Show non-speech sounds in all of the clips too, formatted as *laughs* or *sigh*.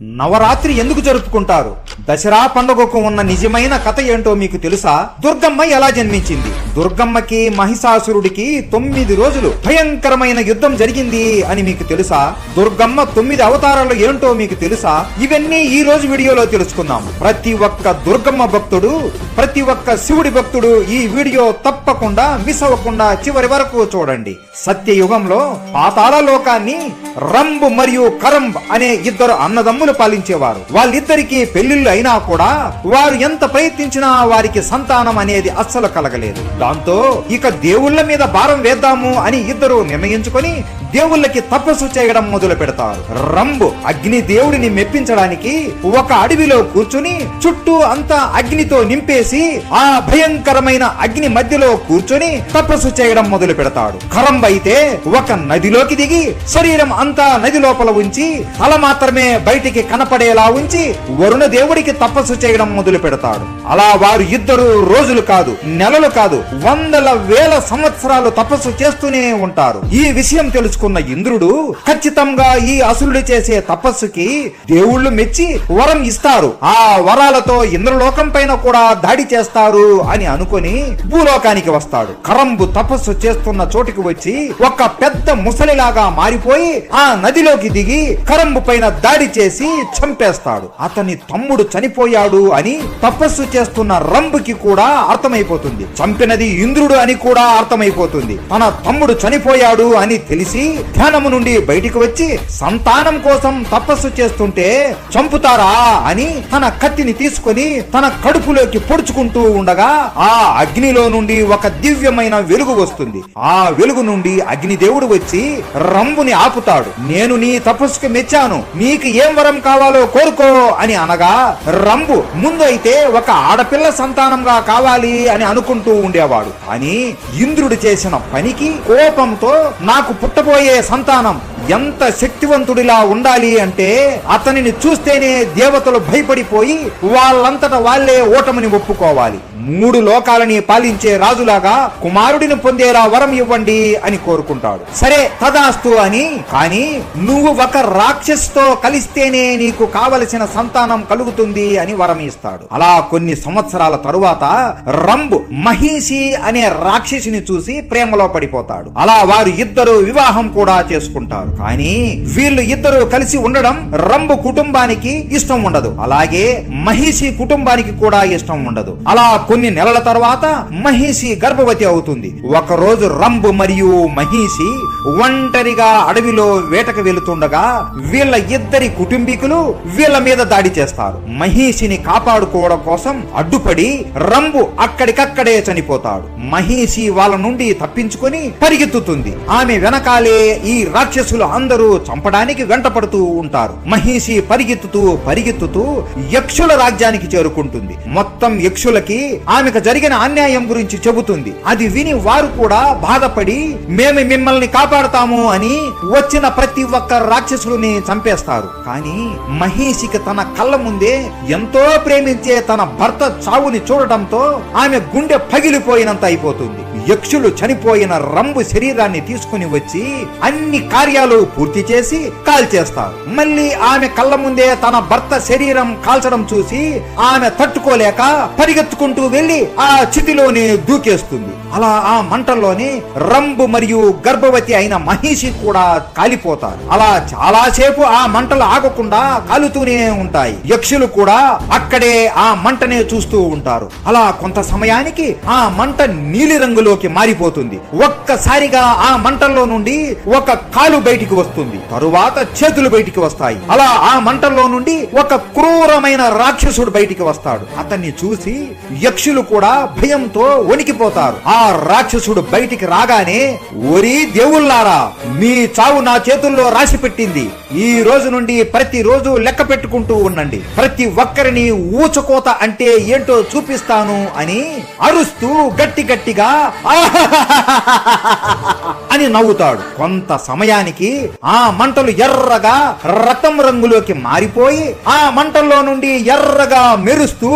నవరాత్రి ఎందుకు జరుపుకుంటారు? దసరా పండుగకు ఉన్న నిజమైన కథ ఏంటో మీకు తెలుసా? దుర్గమ్మ ఎలా జన్మించింది? దుర్గమ్మకి మహిషాసురుడికి తొమ్మిది రోజులు భయంకరమైన యుద్ధం జరిగింది అని మీకు తెలుసా? దుర్గమ్మ తొమ్మిది అవతారాలు ఏంటో మీకు తెలుసా? ఇవన్నీ ఈ రోజు వీడియోలో తెలుసుకుందాం. ప్రతి ఒక్క దుర్గమ్మ భక్తుడు ప్రతి ఒక్క శివుడి భక్తుడు ఈ వీడియో తప్పకుండా మిస్ అవ్వకుండా చివరి వరకు చూడండి. సత్యయుగంలో పాతాళ లోకాన్ని రంబ్ మరియు కరంబ్ అనే ఇద్దరు అన్నదమ్ములు పాలించేవారు. వాళ్ళిద్దరికీ పెళ్ళిళ్ళు అయినా కూడా వారు ఎంత ప్రయత్నించినా వారికి సంతానం అనేది అస్సలు కలగలేదు. దాంతో ఇక దేవుళ్ళ మీద భారం వేద్దాము అని ఇద్దరు నిర్ణయించుకొని దేవుళ్ళకి తపస్సు చేయడం మొదలు పెడతారు. రంబు అగ్ని దేవుడిని మెప్పించడానికి ఒక అడవిలో కూర్చుని చుట్టూ అంతా అగ్నితో నింపేసి ఆ భయంకరమైన అగ్ని మధ్యలో కూర్చొని తపస్సు చేయడం మొదలు పెడతాడు. కరంబ అయితే ఒక నదిలోకి దిగి శరీరం అంతా నది లోపల ఉంచి తల మాత్రమే బయటికి కనపడేలా ఉంచి వరుణ దేవుడి దేవుడికి తపస్సు చేయడం మొదలు పెడతాడు. అలా వారు ఇద్దరు రోజులు కాదు నెలలు కాదు వందల వేల సంవత్సరాలు తపస్సు చేస్తూనే ఉంటారు. ఈ విషయం తెలుసుకున్న ఇంద్రుడు ఖచ్చితంగా ఈ అసురుడు చేసే తపస్సుకి దేవుళ్ళు మెచ్చి వరం ఇస్తారు. ఆ వరాలతో ఇంద్రలోకం పైన కూడా దాడి చేస్తారు అని అనుకొని భూలోకానికి వస్తాడు. కరంబు తపస్సు చేస్తున్న చోటికి వచ్చి ఒక పెద్ద ముసలిలాగా మారిపోయి ఆ నదిలోకి దిగి కరంబు పైన దాడి చేసి చంపేస్తాడు. అతని తమ్ముడు చనిపోయాడు అని తపస్సు చేస్తున్న రంభుకి కూడా అర్థమైపోతుంది. చంపినది ఇంద్రుడు అని కూడా అర్థమైపోతుంది. తన తమ్ముడు చనిపోయాడు అని తెలిసి ధ్యానము నుండి బయటికి వచ్చి సంతానం కోసం తపస్సు చేస్తుంటే చంపుతారా అని తన కత్తిని తీసుకొని తన కడుపులోకి పొడుచుకుంటూ ఉండగా ఆ అగ్నిలో నుండి ఒక దివ్యమైన వెలుగు వస్తుంది. ఆ వెలుగు నుండి అగ్నిదేవుడు వచ్చి రంభుని ఆపుతాడు. నేను నీ తపస్సుకు మెచ్చాను. నీకు ఏం వరం కావాలో కోరుకో అని అనగా రంబు ముందు అయితే ఒక ఆడపిల్ల సంతానంగా కావాలి అని అనుకుంటూ ఉండేవాడు. కానీ ఇంద్రుడు చేసిన పనికి కోపంతో నాకు పుట్టబోయే సంతానం ఎంత శక్తివంతుడిలా ఉండాలి అంటే అతనిని చూస్తేనే దేవతలు భయపడిపోయి వాళ్ళంతట వాళ్ళే ఓటమిని ఒప్పుకోవాలి. మూడు లోకాలని పాలించే రాజులాగా కుమారుడిని పొందేలా వరం ఇవ్వండి అని కోరుకుంటాడు. సరే తదాస్తు అని కానీ నువ్వు ఒక రాక్షసుతో కలిస్తేనే నీకు కావలసిన సంతానం కలుగుతుంది అని వరం ఇస్తాడు. అలా కొన్ని సంవత్సరాల తరువాత రంబు మహిషి అనే రాక్షసిని చూసి ప్రేమలో పడిపోతాడు. అలా వారు ఇద్దరు వివాహం కూడా చేసుకుంటారు. కానీ వీళ్ళు ఇద్దరు కలిసి ఉండడం రంబు కుటుంబానికి ఇష్టం ఉండదు. అలాగే మహిషి కుటుంబానికి కూడా ఇష్టం ఉండదు. అలా కొన్ని నెలల తర్వాత మహిషి గర్భవతి అవుతుంది. ఒకరోజు రంబు మరియు మహిషి ఒంటరిగా అడవిలో వేటకు వెళుతుండగా వీళ్ళ ఇద్దరి కుటుంబీకులు వీళ్ళ మీద దాడి చేస్తారు. మహిషిని కాపాడుకోవడం కోసం అడ్డుపడి రంబు అక్కడికక్కడే చనిపోతాడు. మహిషి వాళ్ళ నుండి తప్పించుకొని పరిగెత్తుతుంది. ఆమె వెనకాలే ఈ రాక్షసులు అందరూ చంపడానికి వెంటపడుతూ ఉంటారు. మహిషి పరిగెత్తుతూ పరిగెత్తుతూ యక్షుల రాజ్యానికి చేరుకుంటుంది. మొత్తం యక్షులకి ఆమెకు జరిగిన అన్యాయం గురించి చెబుతుంది. అది విని వారు కూడా బాధపడి మేము మిమ్మల్ని కాపాడతాము అని వచ్చిన ప్రతి ఒక్క రాక్షసుని చంపేస్తారు. కానీ మహేషికి తన కళ్ళ ముందే ఎంతో ప్రేమించే తన భర్త చావుని చూడటంతో ఆమె గుండె పగిలిపోయినంత అయిపోతుంది. యక్షులు చనిపోయిన రంబు శరీరాన్ని తీసుకుని వచ్చి అన్ని కార్యాలు పూర్తి చేసి కాల్చేస్తారు. మళ్ళీ ఆమె కళ్ళ ముందే తన భర్త శరీరం కాల్చడం చూసి ఆమె తట్టుకోలేక పరిగెత్తుకుంటూ వెళ్ళి ఆ చితిలోనే దూకేస్తుంది. అలా ఆ మంటల్లోనే రంబు మరియు గర్భవతి అయిన మహిషి కూడా కాలిపోతారు. అలా చాలా సేపు ఆ మంటలు ఆగకుండా కాలుతూనే ఉంటాయి. యక్షులు కూడా అక్కడే ఆ మంటనే చూస్తూ ఉంటారు. అలా కొంత సమయానికి ఆ మంట నీలి రంగులోకి మారిపోతుంది. ఒక్కసారిగా ఆ మంటల్లో నుండి ఒక కాలు బయటికి వస్తుంది. తరువాత చేతులు బయటికి వస్తాయి. అలా ఆ మంటల్లో నుండి ఒక క్రూరమైన రాక్షసుడు బయటికి వస్తాడు. అతన్ని చూసి యక్షులు కూడా భయంతో వణికిపోతారు. ఆ రాక్షసుడు బయటికి రాగానే ఒరి దేవుళ్ళారా మీ చావు నా చేతుల్లో రాసి పెట్టింది. ఈ రోజు నుండి ప్రతి రోజు లెక్క పెట్టుకుంటూ ఉండండి. ప్రతి ఒక్కరిని ఊచకోత అంటే ఏంటో చూపిస్తాను అని అరుస్తూ గట్టి గట్టిగా అని నవ్వుతాడు. కొంత సమయానికి ఆ మంటలు ఎర్రగా రక్తం రంగులోకి మారిపోయి ఆ మంటల్లో నుండి ఎర్రగా మెరుస్తూ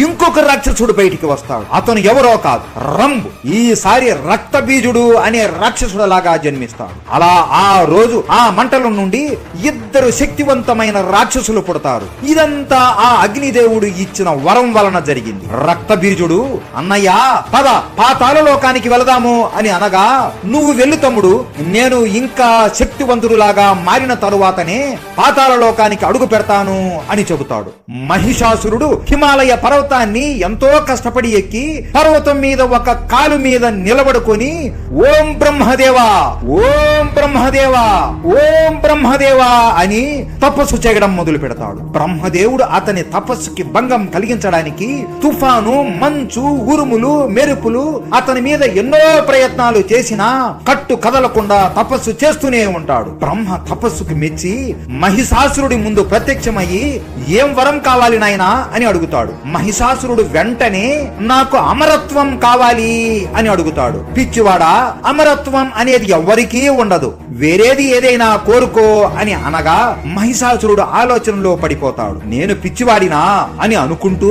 ఇంకొక రాక్షసుడు బయటికి వస్తాడు. అతను ఎవరో కాదు రంబు. ఈసారి రక్త బీజుడు అనే రాక్షసుడు లాగా జన్మిస్తాడు. అలా ఆ రోజు ఆ మంటల నుండి ఇద్దరు శక్తివంతమైన రాక్షసులు పుడతారు. ఇదంతా ఆ అగ్నిదేవుడు ఇచ్చిన వరం వలన జరిగింది. రక్త బీజుడు అన్నయ్య పద పాతాల లోకానికి వెళదాము అని అనగా నువ్వు వెళ్ళు తమ్ముడు నేను ఇంకా శక్తివంతుడులాగా మారిన తరువాతనే పాతాల లోకానికి అడుగు పెడతాను అని చెబుతాడు. మహిషాసురుడు హిమాలయ పర్వతాన్ని ఎంతో కష్టపడి ఎక్కి పర్వతం మీద ఒక కాలు మీద నిలబడుకొని ఓం బ్రహ్మదేవా ఓం బ్రహ్మదేవా ఓం బ్రహ్మదేవా అని తపస్సు చేయడం మొదలు పెడతాడు. బ్రహ్మదేవుడు అతని తపస్సుకి భంగం కలిగించడానికి తుఫాను మంచు ఉరుములు మెరుపులు అతని మీద ఎన్నో ప్రయత్నాలు చేసినా కట్టు కదలకుండా తపస్సు చేస్తూనే ఉంటాడు. బ్రహ్మ తపస్సుకు మెచ్చి మహిషాసురుడి ముందు ప్రత్యక్షమయ్యి ఏం వరం కావాలి నాయనా? అని అడుగుతాడు. మహిషాసురుడు వెంటనే నాకు అమరత్వం కావాలి. అని అడుగుతాడు. పిచ్చివాడా అమరత్వం అనేది ఎవ్వరికీ ఉండదు. వేరేది ఏదైనా కోరుకో అని అనగా మహిషాసురుడు ఆలోచనలో పడిపోతాడు. నేను పిచ్చివాడినా అని అనుకుంటూ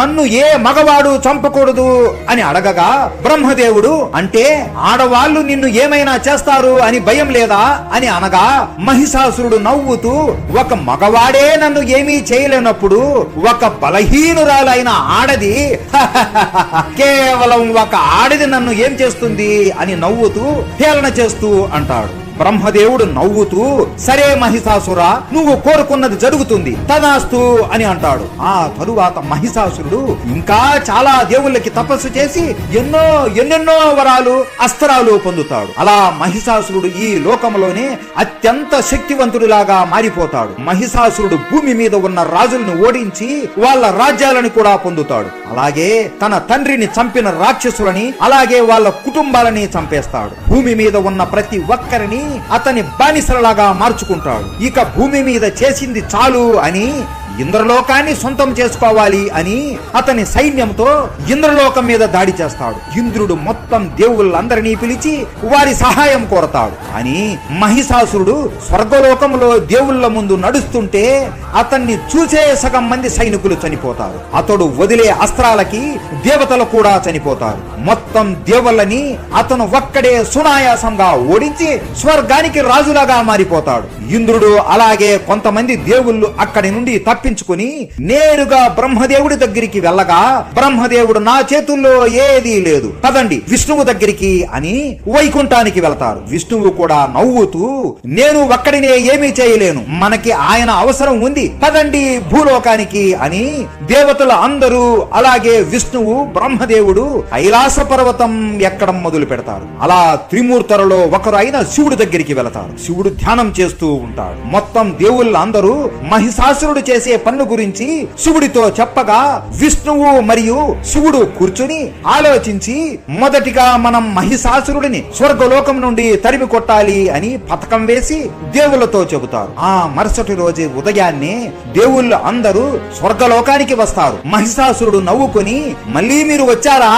నన్ను ఏ మగవాడు చంపకూడదు అని అడగగా బ్రహ్మదేవుడు అంటే ఆడవాళ్ళు నిన్ను ఏమైనా చేస్తారు అని భయం లేదా అని అనగా మహిషాసురుడు నవ్వుతూ ఒక మగవాడే నన్ను ఏమీ చేయలేనప్పుడు ఒక బలహీనురాలైన ఆడది *laughs* కేవలం ఒక ఆడ ఆడది నన్ను ఏం చేస్తుంది అని నవ్వుతూ హేళన చేస్తూ అంటాడు. బ్రహ్మదేవుడు నవ్వుతూ సరే మహిషాసురా నువ్వు కోరుకున్నది జరుగుతుంది తదాస్తు అని అంటాడు. ఆ తరువాత మహిషాసురుడు ఇంకా చాలా దేవుళ్ళకి తపస్సు చేసి ఎన్నో ఎన్నెన్నో వరాలు అస్త్రాలు పొందుతాడు. అలా మహిషాసురుడు ఈ లోకంలోనే అత్యంత శక్తివంతుడిలాగా మారిపోతాడు. మహిషాసురుడు భూమి మీద ఉన్న రాజులను ఓడించి వాళ్ళ రాజ్యాలను కూడా పొందుతాడు. అలాగే తన తండ్రిని చంపిన రాక్షసులని అలాగే వాళ్ళ కుటుంబాలని చంపేస్తాడు. భూమి మీద ఉన్న ప్రతి ఒక్కరిని అతని బానిసలలాగా మార్చుకుంటాడు. ఇక భూమి మీద చేసింది చాలు అని ఇంద్రలోకాన్ని సొంతం చేసుకోవాలి అని అతని సైన్యంతో ఇంద్రలోకం మీద దాడి చేస్తాడు. ఇంద్రుడు మొత్తం దేవుళ్ళందరినీ పిలిచి వారి సహాయం కోరతాడు. అని మహిషాసురుడు స్వర్గలోకంలో దేవుళ్ళ ముందు నడుస్తుంటే అతన్ని చూసే సగం మంది సైనికులు చనిపోతారు. అతడు వదిలే అస్త్రాలకి దేవతలు కూడా చనిపోతారు. మొత్తం దేవుళ్ళని అతను ఒక్కడే సునాయాసంగా ఓడించి స్వర్గానికి రాజులాగా మారిపోతాడు. ఇంద్రుడు అలాగే కొంతమంది దేవుళ్ళు అక్కడి నుండి తప్పించుకుని నేరుగా బ్రహ్మదేవుడి దగ్గరికి వెళ్ళగా బ్రహ్మదేవుడు నా చేతుల్లో ఏదీ లేదు. పదండి విష్ణువు దగ్గరికి అని వైకుంఠానికి వెళతారు. విష్ణువు కూడా నవ్వుతూ నేను ఒక్కడినే ఏమీ చేయలేను. మనకి ఆయన అవసరం ఉంది. పదండి భూలోకానికి అని దేవతలు అందరూ అలాగే విష్ణువు బ్రహ్మదేవుడు కైలాస పర్వతం ఎక్కడం మొదలు పెడతారు. అలా త్రిమూర్తులలో ఒకరు అయిన శివుడు దగ్గరికి వెళతారు. శివుడు ధ్యానం చేస్తూ ఉంటాడు. మొత్తం దేవుళ్ళు అందరూ మహిషాసురుడు చేసే పన్ను గురించి శివుడితో చెప్పగా విష్ణువు మరియు శివుడు కూర్చుని ఆలోచించి మొదటిగా మనం మహిషాసురుడిని స్వర్గలోకం నుండి తరిమి కొట్టాలి అని పథకం వేసి దేవుళ్ళతో చెబుతారు. ఆ మరుసటి రోజు ఉదయాన్నే దేవుళ్ళు అందరూ స్వర్గలోకానికి వస్తారు. మహిషాసురుడు నవ్వుకొని మళ్ళీ మీరు వచ్చారా?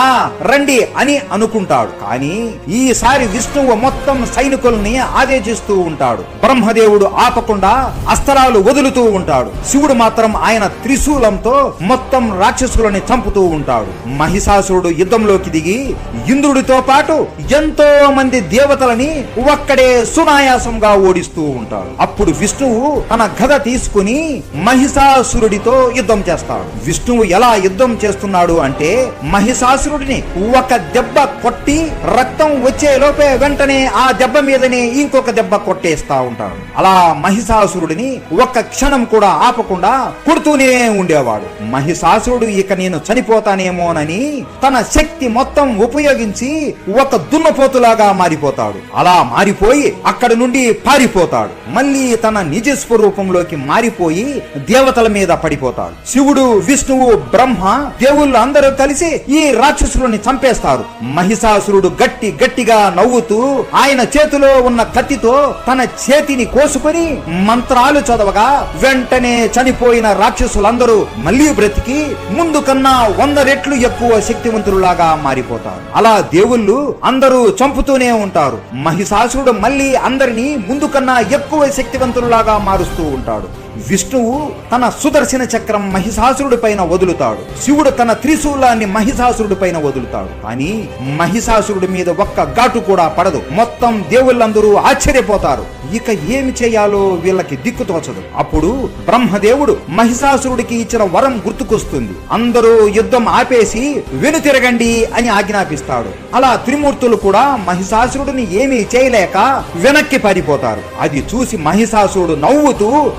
రండి అని అనుకుంటాడు. కానీ ఈసారి విష్ణువు మొత్తం సైనికుల్ని ఆదేశిస్తూ ఉంటాడు. బ్రహ్మదేవుడు ఆపకుండా అస్త్రాలు వదులుతూ ఉంటాడు. శివుడు మాత్రం ఆయన త్రిశూలంతో మొత్తం రాక్షసులని చంపుతూ ఉంటాడు. మహిషాసురుడు యుద్ధంలోకి దిగి ఇంద్రుడితో పాటు ఎంతో మంది దేవతలని ఒక్కడే సునాయాసంగా ఓడిస్తూ ఉంటాడు. అప్పుడు విష్ణువు తన గద తీసుకుని మహిషాసురుడితో యుద్ధం చేస్తాడు. విష్ణువు ఎలా యుద్ధం చేస్తున్నాడు అంటే మహిషాసురుడిని ఒక దెబ్బ కొట్టి రక్తం వచ్చే లోపే వెంటనే ఆ దెబ్బ మీదనే ఇంకొక దెబ్బ కొట్టేస్తా ఉంటాడు. అలా మహిషాసురుడిని ఒక్క క్షణం కూడా ఆపకుండా కొడుతూనే ఉండేవాడు. మహిషాసురుడు ఇక నేను చనిపోతానేమోనని తన శక్తి మొత్తం ఉపయోగించి ఒక దున్నపోతులాగా మారిపోతాడు. అలా మారిపోయి అక్కడ నుండి పారిపోతాడు. మళ్ళీ తన నిజ స్వరూపంలోకి మారిపోయి దేవతల మీద పడిపోతాడు. శివుడు విష్ణువు బ్రహ్మ దేవుళ్ళు అందరూ కలిసి ఈ రాక్షసులని చంపేస్తారు. మహిషాసురుడు గట్టి గట్టిగా నవ్వుతూ ఆయన చేతిలో ఉన్న కత్తితో తన చేతిని కోసుకొని మంత్రాలు చదవగా వెంటనే చనిపోయిన రాక్షసులందరూ మళ్ళీ బ్రతికి ముందు కన్నా వంద రెట్లు ఎక్కువ శక్తివంతులులాగా మారిపోతారు. అలా దేవుళ్ళు అందరూ చంపుతూనే ఉంటారు. మహిషాసురుడు మళ్ళీ అందరినీ ముందు కన్నా ఎక్కువ శక్తివంతులులాగా మారుస్తూ ఉంటాడు. విష్ణువు తన సుదర్శన చక్రం మహిషాసురుడి పైన వదులుతాడు. శివుడు తన త్రిశూలాన్ని మహిషాసురుడి పైన వదులుతాడు. కానీ మహిషాసురుడి మీద ఒక్క ఘాటు కూడా పడదు. మొత్తం దేవుళ్ళందరూ ఆశ్చర్యపోతారు. ఇక ఏమి చేయాలో వీళ్ళకి దిక్కు తోచదు. అప్పుడు బ్రహ్మదేవుడు మహిషాసురుడికి ఇచ్చిన వరం గుర్తుకొస్తుంది. అందరూ యుద్ధం ఆపేసి వెనుతిరగండి అని ఆజ్ఞాపిస్తాడు. అలా త్రిమూర్తులు కూడా మహిషాసురుడిని ఏమీ చేయలేక వెనక్కి పారిపోతారు. అది చూసి మహిషాసురుడు నవ్వుతూ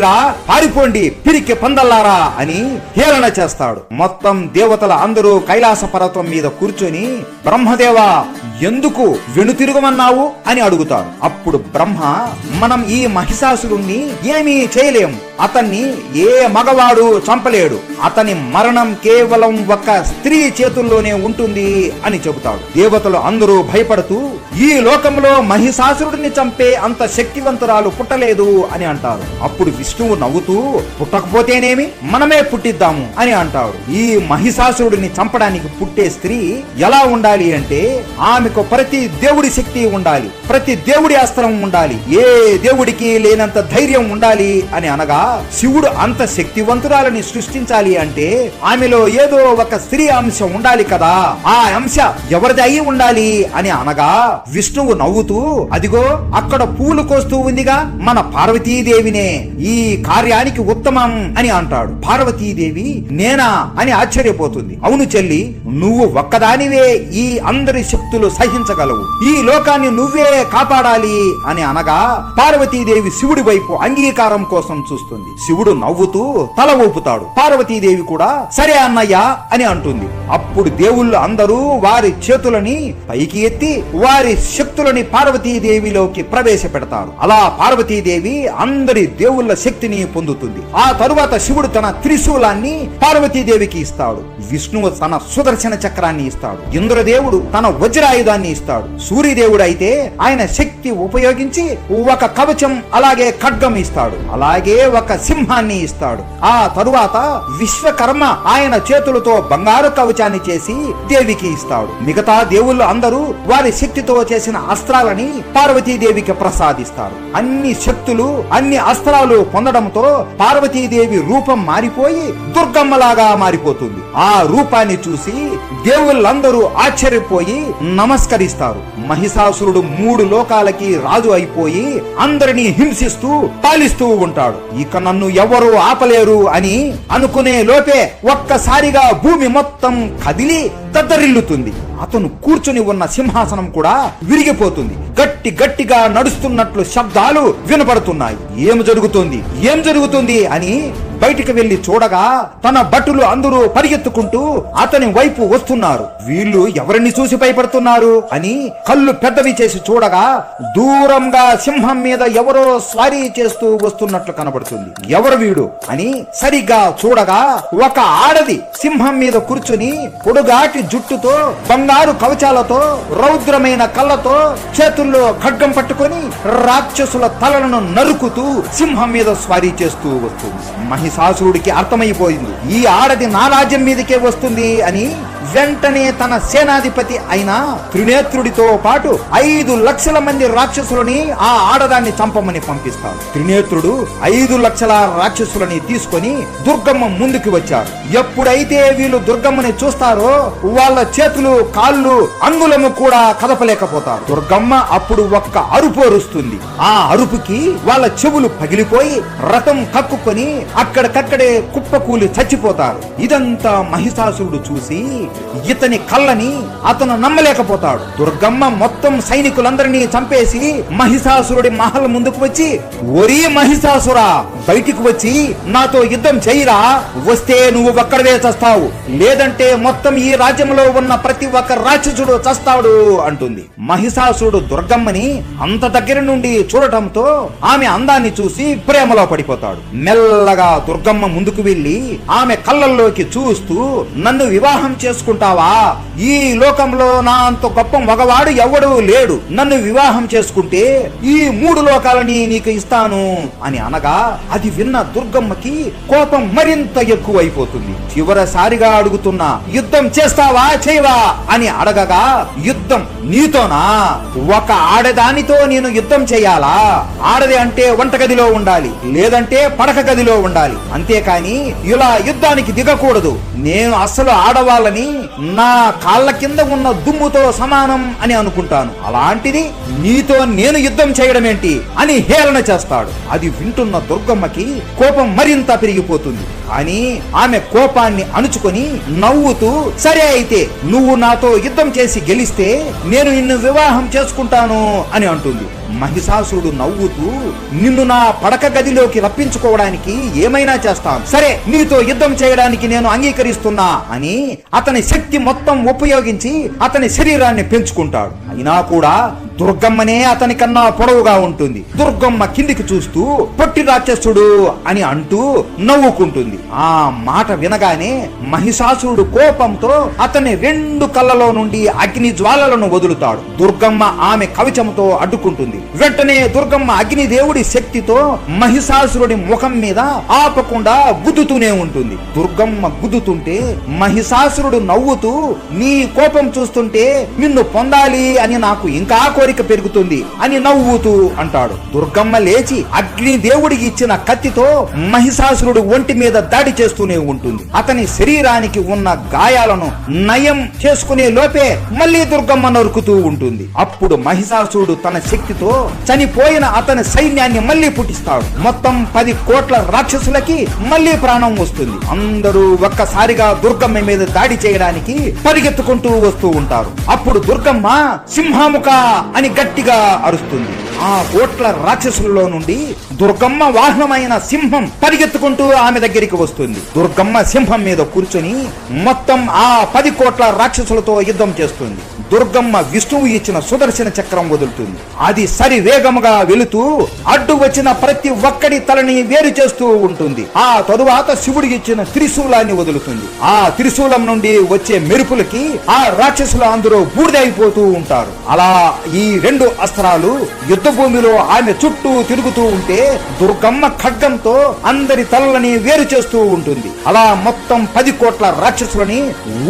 పారిపోండిరా పారిపోండి పిరికి పందల్లారా అని హేళన చేస్తాడు. మొత్తం దేవతల అందరూ కైలాస పర్వతం మీద కూర్చొని బ్రహ్మదేవ ఎందుకు వెనుతిరుగమన్నావు అని అడుగుతారు. అప్పుడు బ్రహ్మ మనం ఈ మహిషాసురుణ్ణి ఏమీ చేయలేం. అతన్ని ఏ మగవాడు చంపలేడు. అతని మరణం కేవలం ఒక స్త్రీ చేతుల్లోనే ఉంటుంది అని చెబుతాడు. దేవతలు అందరూ భయపడుతూ ఈ లోకంలో మహిషాసురుడిని చంపే అంత శక్తివంతురాలు పుట్టలేదు అని అంటారు. అప్పుడు విష్ణువు నవ్వుతూ పుట్టకపోతేనేమి మనమే పుట్టిద్దాము అని అంటాడు. ఈ మహిషాసురుడిని చంపడానికి పుట్టే స్త్రీ ఎలా ఉండాలి అంటే ఆమెకు ప్రతి దేవుడి శక్తి ఉండాలి ప్రతి దేవుడి అస్త్రం ఉండాలి ఏ దేవుడికి లేనంత ధైర్యం ఉండాలి అని అనగా శివుడు అంత శక్తివంతురాలని సృష్టించాలి అంటే ఆమెలో ఏదో ఒక స్త్రీ అంశం ఉండాలి కదా ఆ అంశ ఎవరిది అయి ఉండాలి అని అనగా విష్ణువు నవ్వుతూ అదిగో అక్కడ పూలు కోస్తూ ఉందిగా మన పార్వతీదేవినే ఈ కార్యానికి ఉత్తమం అని అంటాడు. పార్వతీదేవి నేనా అని ఆశ్చర్యపోతుంది. అవును చెల్లి నువ్వు ఒక్కదానివే ఈ అందరి శక్తులు సహించగలవు. ఈ లోకాన్ని నువ్వే కాపాడాలి అని అనగా పార్వతీదేవి శివుడి వైపు అంగీకారం కోసం చూస్తుంది. శివుడు నవ్వుతూ తల ఊపుతాడు. పార్వతీదేవి కూడా సరే అన్నయ్య అని అంటుంది. అప్పుడు దేవుళ్ళు అందరూ వారి చేతులని పైకి ఎత్తి వారి శక్తులని పార్వతీదేవిలోకి ప్రవేశపెడతారు. అలా పార్వతీదేవి అందరి దేవుళ్ళ శక్తిని పొందుతుంది. ఆ తరువాత శివుడు తన త్రిశూలాన్ని పార్వతీదేవికి ఇస్తాడు. విష్ణువు తన సుదర్శన చక్రాన్ని ఇస్తాడు. ఇంద్రదేవుడు తన వజ్రాయుధాన్ని ఇస్తాడు. సూర్యదేవుడు అయితే ఆయన శక్తి ఉపయోగించి ఒక కవచం అలాగే ఖడ్గం ఇస్తాడు. అలాగే ఒక సింహాన్ని ఇస్తాడు. ఆ తరువాత విశ్వకర్మ ఆయన చేతులతో బంగారు కవచాన్ని చేసి దేవికి ఇస్తాడు. మిగతా దేవుళ్ళు అందరూ వారి శక్తితో చేసిన అస్త్రాలని పార్వతీదేవికి ప్రసాదిస్తారు. అన్ని శక్తులు అన్ని అస్త్రాలు పొందడంతో పార్వతీదేవి రూపం మారిపోయి దుర్గమ్మలాగా మారిపోతుంది. ఆ రూపాన్ని చూసి దేవుళ్ళందరూ ఆశ్చర్యపోయి నమస్కరిస్తారు. మహిషాసురుడు మూడు లోకాలకి రాజు అయిపోయి అందరినీ హింసిస్తూ పాలిస్తూ ఉంటాడు. ఇక నన్ను ఎవరు ఆపలేరు అని అనుకునే లోపే ఒక్కసారిగా భూమి మొత్తం కదిలి దద్దరిల్లుతుంది. అతను కూర్చుని ఉన్న సింహాసనం కూడా విరిగిపోతుంది. గట్టి గట్టిగా నడుస్తున్నట్లు శబ్దాలు వినపడుతున్నాయి. ఏం జరుగుతుంది? ఏం జరుగుతుంది అని బయటికి వెళ్ళి చూడగా తన భటులు అందరూ పరిగెత్తుకుంటూ అతని వైపు వస్తున్నారు. వీళ్ళు ఎవరిని చూసి భయపడుతున్నారు అని కళ్ళు పెద్దవి చేసి చూడగా దూరంగా సింహం మీద ఎవరో స్వారీ చేస్తూ వస్తున్నట్లు కనబడుతుంది. ఎవరు వీడు అని సరిగ్గా చూడగా ఒక ఆడది సింహం మీద కూర్చుని పొడుగాటి జుట్టుతో బంగారు కవచాలతో రౌద్రమైన కళ్ళతో చేతుల్లో ఖడ్గం పట్టుకొని రాక్షసుల తలలను నరుకుతూ సింహం మీద స్వారీ చేస్తూ వస్తుంది. మహిషాసురుడికి అర్థమైపోయింది. ఈ ఆడది నా రాజ్యం మీదకే వస్తుంది అని వెంటనే తన సేనాధిపతి అయిన త్రినేత్రుడితో పాటు ఐదు లక్షల మంది రాక్షసులని ఆ ఆడదాన్ని చంపమని పంపిస్తారు త్రినేత్రుడు ఐదు లక్షల రాక్షసులని తీసుకొని దుర్గమ్మ ముందుకు వచ్చారు ఎప్పుడైతే వీళ్ళు దుర్గమ్మని చూస్తారో వాళ్ళ చేతులు కాళ్ళు అంగులము కూడా కదపలేకపోతారు. దుర్గమ్మ అప్పుడు ఒక్క అరుపు అరుస్తుంది. ఆ అరుపుకి వాళ్ళ చెవులు పగిలిపోయి రథం కక్కుకొని అక్కడికక్కడే కుప్పకూలి చచ్చిపోతారు. ఇదంతా మహిషాసురుడు చూసి ఇతని కళ్ళని అతను నమ్మలేకపోతాడు. దుర్గమ్మ మొత్తం సైనికులందరినీ చంపేసి మహిషాసురుడి మహల్ ముందుకు వచ్చి ఒరి మహిషాసురా బయటికి వచ్చి నాతో యుద్ధం చేయరా? వస్తే నువ్వు ఒక్కడవే చస్తావు. లేదంటే మొత్తం ఈ రాజ్యంలో ఉన్న ప్రతి ఒక్క రాక్షసుడు చస్తాడు అంటుంది. మహిషాసురుడు దుర్గమ్మని అంత దగ్గర నుండి చూడటంతో ఆమె అందాన్ని చూసి ప్రేమలో పడిపోతాడు. మెల్లగా దుర్గమ్మ ముందుకు వెళ్ళి ఆమె కళ్ళల్లోకి చూస్తూ నన్ను వివాహం చేసుకుంటావా? ఈ లోకంలో నా అంత గొప్ప మగవాడు ఎవడు లేడు. నన్ను వివాహం చేసుకుంటే ఈ మూడు లోకాలని నీకు ఇస్తాను అని అనగా అది విన్న దుర్గమ్మకి కోపం మరింత ఎక్కువైపోతుంది. చివరిసారిగా అడుగుతున్నా యుద్ధం చేస్తావా చేయవా? అని అడగగా యుద్ధం నీతోనా? ఒక ఆడదానితో నేను యుద్ధం చేయాలా? ఆడది అంటే వంటగదిలో ఉండాలి లేదంటే పడక గదిలో ఉండాలి. అంతేకాని ఇలా యుద్ధానికి దిగకూడదు. నేను అసలు ఆడవాళ్ళని నా కాళ్ళ కింద ఉన్న దుమ్ముతో సమానం అని అనుకుంటాను. అలాంటిది నీతో నేను యుద్ధం చేయడం ఏంటి అని హేళన చేస్తాడు. అది వింటున్న దుర్గమ్మకి కోపం మరింత పెరిగిపోతుంది. అని ఆమె కోపాన్ని అణుచుకొని నవ్వుతూ సరే అయితే నువ్వు నాతో యుద్ధం చేసి గెలిస్తే నేను నిన్ను వివాహం చేసుకుంటాను అని అంటుంది. మహిషాసురుడు నవ్వుతూ నిన్ను నా పడక గదిలోకి రప్పించుకోవడానికి ఏమైనా చేస్తాను సరే నీతో యుద్ధం చేయడానికి నేను అంగీకరిస్తున్నా అని అతని శక్తి మొత్తం ఉపయోగించి అతని శరీరాన్ని పెంచుకుంటాడు. అయినా కూడా దుర్గమ్మనే అతని కన్నా పొడవుగా ఉంటుంది. దుర్గమ్మ కిందికి చూస్తూ పొట్టి రాక్షసుడు అని అంటూ నవ్వుకుంటుంది. ఆ మాట వినగానే మహిషాసురుడు కోపంతో అతని రెండు కళ్ళలో నుండి అగ్ని జ్వాలలను వదులుతాడు. దుర్గమ్మ ఆమె కవచంతో అడ్డుకుంటుంది. వెంటనే దుర్గమ్మ అగ్నిదేవుడి శక్తితో మహిషాసురుడి ముఖం మీద ఆపకుండా గుద్దుతూనే ఉంటుంది. దుర్గమ్మ గుద్దుతుంటే మహిషాసురుడు నవ్వుతూ నీ కోపం చూస్తుంటే నిన్ను పొందాలి అని నాకు ఇంకా కోరిక పెరుగుతుంది అని నవ్వుతూ అంటాడు. దుర్గమ్మ లేచి అగ్ని దేవుడికి ఇచ్చిన కత్తితో మహిషాసురుడు ఒంటి మీద దాడి చేస్తూనే ఉంటుంది. అతని శరీరానికి ఉన్న గాయాలను నయం చేసుకునే లోపే మళ్ళీ దుర్గమ్మ నరుకుతూ ఉంటుంది. అప్పుడు మహిషాసుడు తన శక్తితో చనిపోయిన అతని సైన్యాన్ని మళ్ళీ పుట్టిస్తాడు. మొత్తం పది కోట్ల రాక్షసులకి మళ్ళీ ప్రాణం వస్తుంది. అందరూ ఒక్కసారిగా దుర్గమ్మ మీద దాడి చేయడానికి పరిగెత్తుకుంటూ వస్తూ ఉంటారు. అప్పుడు దుర్గమ్మ సింహాముఖ అని గట్టిగా అరుస్తుంది. ఆ కోట్ల రాక్షసులలో నుండి దుర్గమ్మ వాహనమైన సింహం పరిగెత్తుకుంటూ ఆమె దగ్గరికి వస్తుంది. దుర్గమ్మ సింహం మీద కూర్చొని మొత్తం ఆ పది కోట్ల రాక్షసులతో యుద్ధం చేస్తుంది. దుర్గమ్మ విష్ణువు ఇచ్చిన సుదర్శన చక్రం వదులుతుంది. అది సరి వేగముగా వెళుతూ అడ్డు వచ్చిన ప్రతి ఒక్కడి తలని వేరు చేస్తూ ఉంటుంది. ఆ తరువాత శివుడు ఇచ్చిన త్రిశూలాన్ని వదులుతుంది. ఆ త్రిశూలం నుండి వచ్చే మెరుపులకి ఆ రాక్షసులు అందరూ బూడిదైపోతూ ఉంటారు. అలా ఈ రెండు అస్త్రాలు యుద్ధ యుద్ధభూమిలో ఆమె చుట్టూ తిరుగుతూ ఉంటే దుర్గమ్మ ఖడ్గంతో అందరి తలలని వేరు చేస్తూ ఉంటుంది. అలా మొత్తం పది కోట్ల రాక్షసులని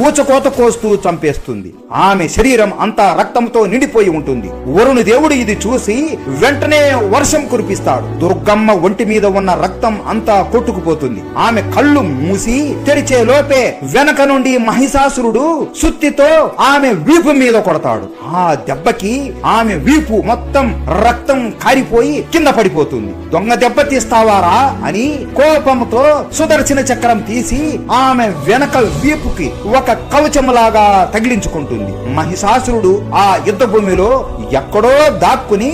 ఊచకోత కోస్తూ చంపేస్తుంది. ఆమె శరీరం అంతా రక్తంతో నిండిపోయి ఉంటుంది. వరుణు దేవుడు ఇది చూసి వెంటనే వర్షం కురిపిస్తాడు. దుర్గమ్మ ఒంటి మీద ఉన్న రక్తం అంతా కొట్టుకుపోతుంది. ఆమె కళ్ళు మూసి తెరిచే లోపే వెనక నుండి మహిషాసురుడు సుత్తితో ఆమె వీపు మీద కొడతాడు. ఆ దెబ్బకి ఆమె వీపు మొత్తం రక్తం కారిపోయి కింద పడిపోతుంది. దొంగ దెబ్బ తీస్తావారా అని కోపంతో సుదర్శన చక్రం తీసి ఆమె వెనక వీపుకి ఒక కవచములాగా తగిలించుకుంటుంది. మహిషాసురుడు ఆ యుద్ధ భూమిలో ఎక్కడో దాక్కుని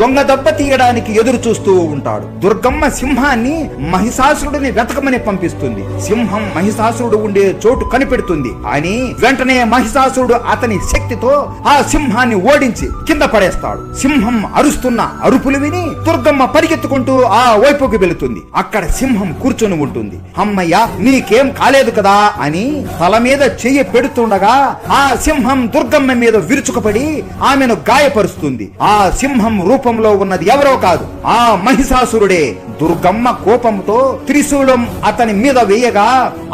దొంగ దెబ్బ తీయడానికి ఎదురు చూస్తూ ఉంటాడు. దుర్గమ్మ సింహాన్ని మహిషాసురుడిని వెతకమని పంపిస్తుంది. సింహం మహిషాసురుడు ఉండే చోటు కనిపెడుతుంది. అని వెంటనే మహిషాసురుడు అతని శక్తితో ఆ సింహాన్ని ఓడించి కింద పడేస్తాడు. సింహం అరుస్తున్న అరుపులు విని దుర్గమ్మ పరిగెత్తుకుంటూ ఆ వైపుకి వెళుతుంది. అక్కడ సింహం కూర్చొని ఉంటుంది. అమ్మయ్య నీకేం కాలేదు కదా అని తల మీద చెయ్యి పెడుతుండగా ఆ సింహం దుర్గమ్మ మీద విరుచుకుపడి ఆమెను గాయపరుస్తుంది. ఆ సింహం రూప రూపంలో ఉన్నది ఎవరో కాదు. ఆ మహిషాసురుడే దుర్గమ్మ కోపంతో త్రిశూలం అతని మీద వేయగా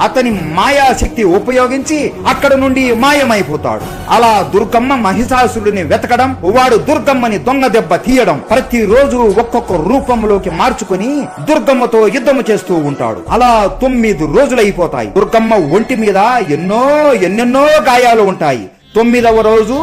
అతని మాయాశక్తి ఉపయోగించి అక్కడ నుండి మాయమైపోతాడు. అలా దుర్గమ్మ మహిషాసురుడిని వెతకడం వాడు దుర్గమ్మని దొంగ దెబ్బ తీయడం ప్రతిరోజు ఒక్కొక్క రూపంలోకి మార్చుకుని దుర్గమ్మతో యుద్ధము చేస్తూ ఉంటాడు. అలా తొమ్మిది రోజులైపోతాయి. దుర్గమ్మ ఒంటి మీద ఎన్నో ఎన్నెన్నో గాయాలు ఉంటాయి. తొమ్మిదవ రోజు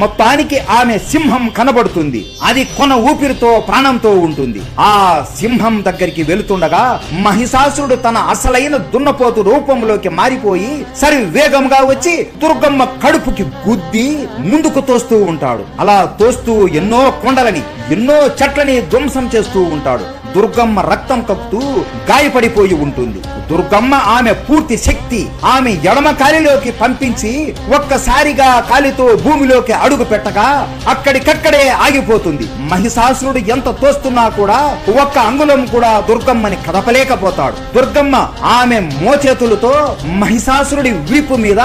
మొత్తానికి ఆమె సింహం కనబడుతుంది. అది కొన ఊపిరితో ప్రాణంతో ఉంటుంది. ఆ సింహం దగ్గరికి వెళుతుండగా మహిషాసురుడు తన అసలైన దున్నపోతు రూపంలోకి మారిపోయి సరి వేగంగా వచ్చి దుర్గమ్మ కడుపుకి గుద్ది ముందుకు తోస్తూ ఉంటాడు. అలా తోస్తూ ఎన్నో కొండలని ఎన్నో చెట్లని ధ్వంసం చేస్తూ ఉంటాడు. దుర్గమ్మ రక్తం కక్కుతూ గాయపడిపోయి ఉంటుంది. దుర్గమ్మ ఆమె పూర్తి శక్తి ఆమె ఎడమ కాలిలోకి పంపించి ఒక్కసారిగా కాలితో భూమిలోకి అడుగు పెట్టగా అక్కడికక్కడే ఆగిపోతుంది. మహిషాసురుడు ఎంత తోస్తున్నా కూడా ఒక్క అంగుళం కూడా దుర్గమ్మని కదపలేకపోతాడు. దుర్గమ్మ ఆమె మోచేతులతో మహిషాసురుడి వీపు మీద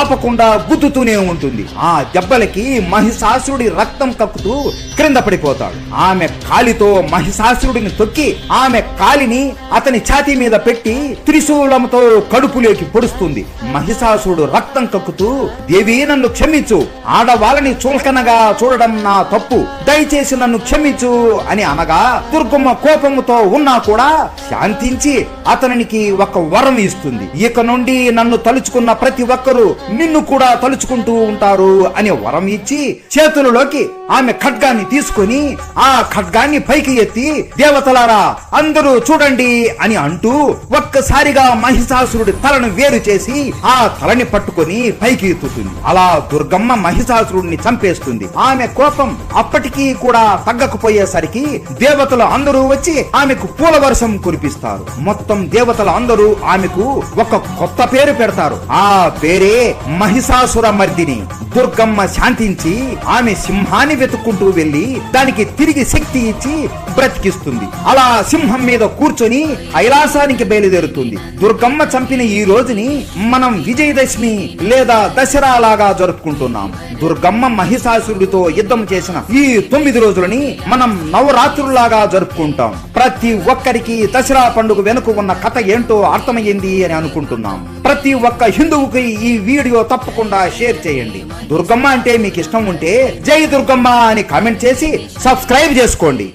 ఆపకుండా గుద్దుతూనే ఉంటుంది. ఆ దెబ్బలకి మహిషాసురుడి రక్తం కక్కుతూ క్రింద పడిపోతాడు. ఆమె కాలితో మహిషాసురుడిని తొక్కి ఆమె కాలిని అతని ఛాతీ మీద పెట్టి త్రిశూలంతో కడుపులోకి పొడుస్తుంది. మహిషాసుడు రక్తం కక్కుతూ దేవి నన్ను క్షమించు. ఆడవాళ్ళని చులకనగా చూడడం నా తప్పు. దయచేసి నన్ను క్షమించు అని అనగా దుర్గమ్మ కోపముతో ఉన్నా కూడా శాంతించి అతనికి ఒక వరం ఇస్తుంది. ఇక నుండి నన్ను తలుచుకున్న ప్రతి ఒక్కరూ నిన్ను కూడా తలుచుకుంటూ ఉంటారు అని వరం ఇచ్చి చేతులలోకి ఆమె ఖడ్గాన్ని తీసుకొని ఆ ఖడ్గాన్ని పైకి ఎత్తి దేవతలారా అందరూ చూడండి అని అంటూ ఒక్కసారిగా మహిషాసురుడి తలను వేరు చేసి ఆ తలని పట్టుకొని పైకి ఎత్తుతుంది. అలా దుర్గమ్మ మహిషాసురుడిని చంపేస్తుంది. ఆమె కోపం అప్పటికీ కూడా తగ్గకపోయేసరికి దేవతలు అందరూ వచ్చి ఆమెకు పూల వర్షం కురిపిస్తారు. మొత్తం దేవతలు అందరూ ఆమెకు ఒక కొత్త పేరు పెడతారు. ఆ పేరే మహిషాసుర మర్దిని. దుర్గమ్మ శాంతించి ఆమె సింహాన్ని వెతుక్కుంటూ వెళ్ళి దానికి తిరిగి శక్తి ఇచ్చి బ్రతికిస్తుంది. అలా సింహం మీద కూర్చొని కైలాసానికి బయలుదేరుతుంది. దుర్గమ్మ చంపిన ఈ రోజుని మనం విజయదశమి లేదా దసరా లాగా జరుపుకుంటున్నాం. దుర్గమ్మ మహిషాసురుడితో యుద్ధం చేసిన ఈ తొమ్మిది రోజులని మనం నవరాత్రులాగా జరుపుకుంటాం. ప్రతి ఒక్కరికి దసరా పండుగ వెనుక ఉన్న కథ ఏంటో అర్థమైంది అని అనుకుంటున్నాం. ప్రతి ఒక్క హిందువుకి ఈ వీడియో తప్పకుండా షేర్ చేయండి. దుర్గమ్మ అంటే మీకు ఇష్టం ఉంటే జై దుర్గమ్మ అని కామెంట్ చేసి సబ్స్క్రైబ్ చేసుకోండి.